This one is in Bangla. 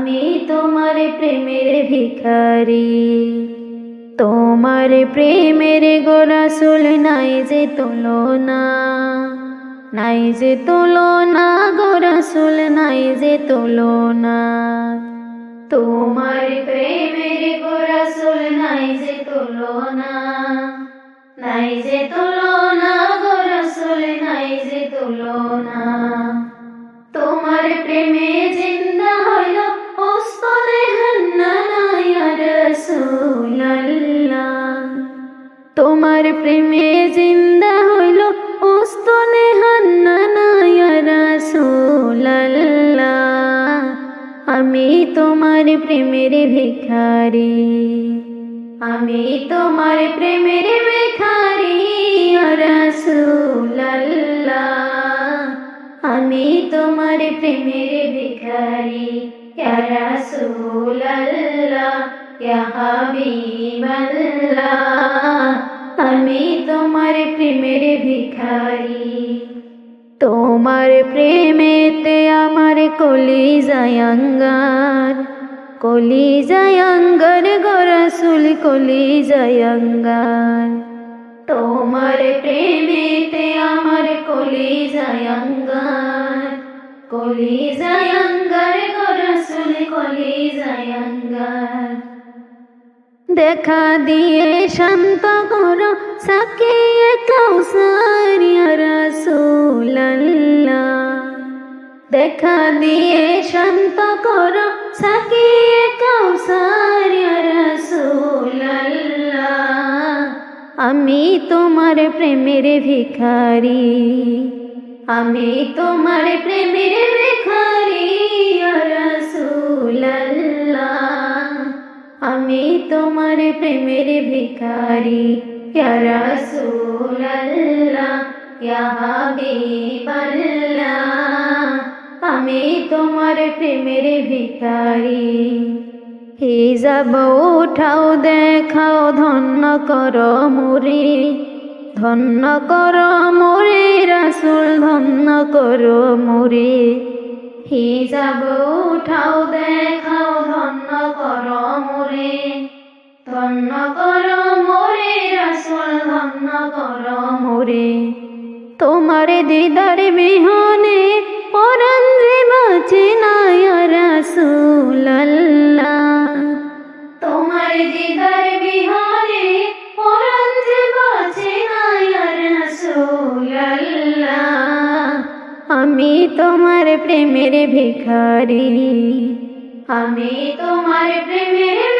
আমি তোমার প্রেমের ভিখারি। তোমার প্রেমের গোরাসুল নাই যে তুলনা, নাই যে তুলনা গোরাসুল নাই যে তুলনা। তোমার প্রেমের গোরাসুল নাই যে তুলনা, নাই যে তুলনা তোমার প্রেমে জিন্দা হইল ওস্তনে হান্নানা ইয়া রাসূলুল্লাহ। আমি তোমার প্রেমের ভিখারি, আমি তোমার প্রেমের ভিখারি রাসূলুল্লাহ। আমি তোমার প্রেমের ভিখারি রাসূলুল্লাহ। ইয়া হাবিবাল্লাহ। আমি তোমার প্রেমের ভিখারি। তোমার প্রেমেতে আমার কলি জায়াঙ্গার কলি জায়াঙ্গার গরসুল কলি জায়াঙ্গার তোমার প্রেমেতে আমার কলি জায়াঙ্গার কলি জায়াঙ্গার গরসুল কলি জায়াঙ্গার দেখা দিয়ে শান্ত করো, সাকিয়ে কাউসার ইয়া রাসূলুল্লাহ। দেখা দিয়ে শান্ত করো, সাকিয়ে কাউসার ইয়া রাসূলুল্লাহ। আমি তোমার প্রেমের ভিখারি, আমি তোমার প্রেমের ভিখারি রাসূলুল্লাহ। আমি তোমার প্রেমের ভিখারি। ইয়া আমি তোমার প্রেমের ভিখারি। হিজাব উঠাও, দেখাও, ধন্য কর মুরে ধন্য কর মোরে রাসুল, ধন্য কর মোরে যাব উঠাও, দেখাও তোমার দিদার বিহনে পরাণ যে বাঁচে না তোমার দিদার বিহনে পরাণ যে বাঁচে না আমি তোমার প্রেমের ভিখারি, আমি তোমার প্রেমের